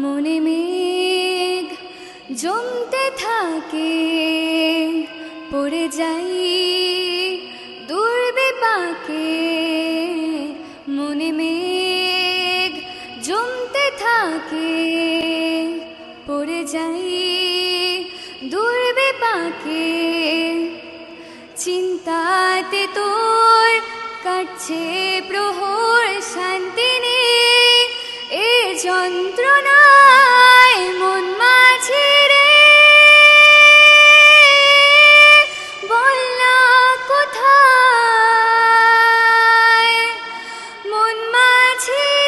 মনে মেঘ জমতে থাকে, পড়ে যাই দূরবে পাকে। মনে মেঘ জমতে থাকে, পড়ে যাই দূরবে পাকে। চিন্তাতে তোর কাটছে প্রহর শান্তি নেই, এ যন্ত্রণায় 情。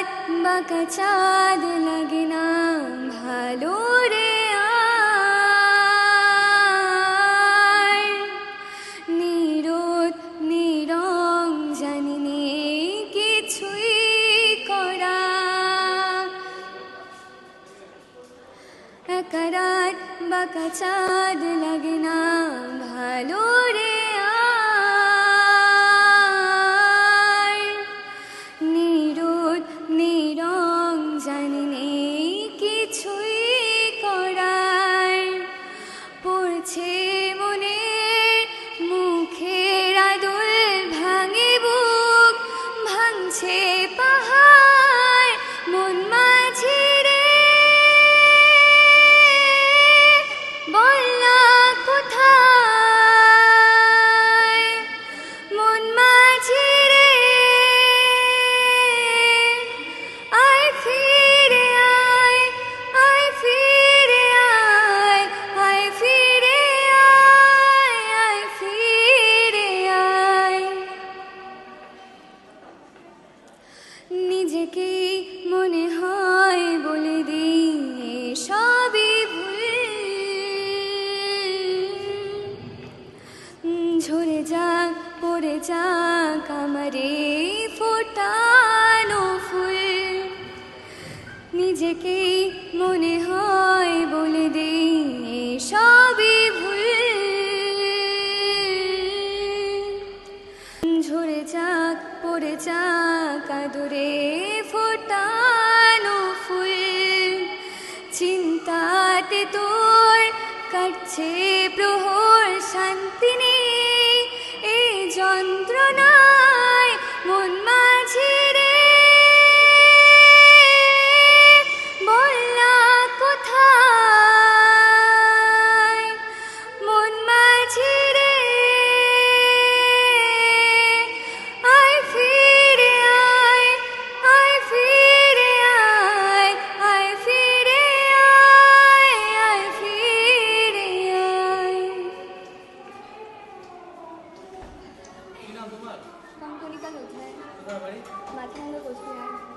রাত বাঁকা চাঁদ লাগে না ভালো রে আর নিরোদ, নিরং, জানি নে কিছুই করা। একা রাত বাঁকা চাঁদ লাগে না ভালো নিজেকে মনে হয় বলে দিই সবই ভুল? ঝরে যাক পড়ে যাক ঝরে যাক, পড়ে যাক, আদরে ফোটানো ফুল। চিন্তাতে তোর কাটছে প্রহর শান্তি নেই, এই যন্ত্রণা 看着我穿，马看着我穿。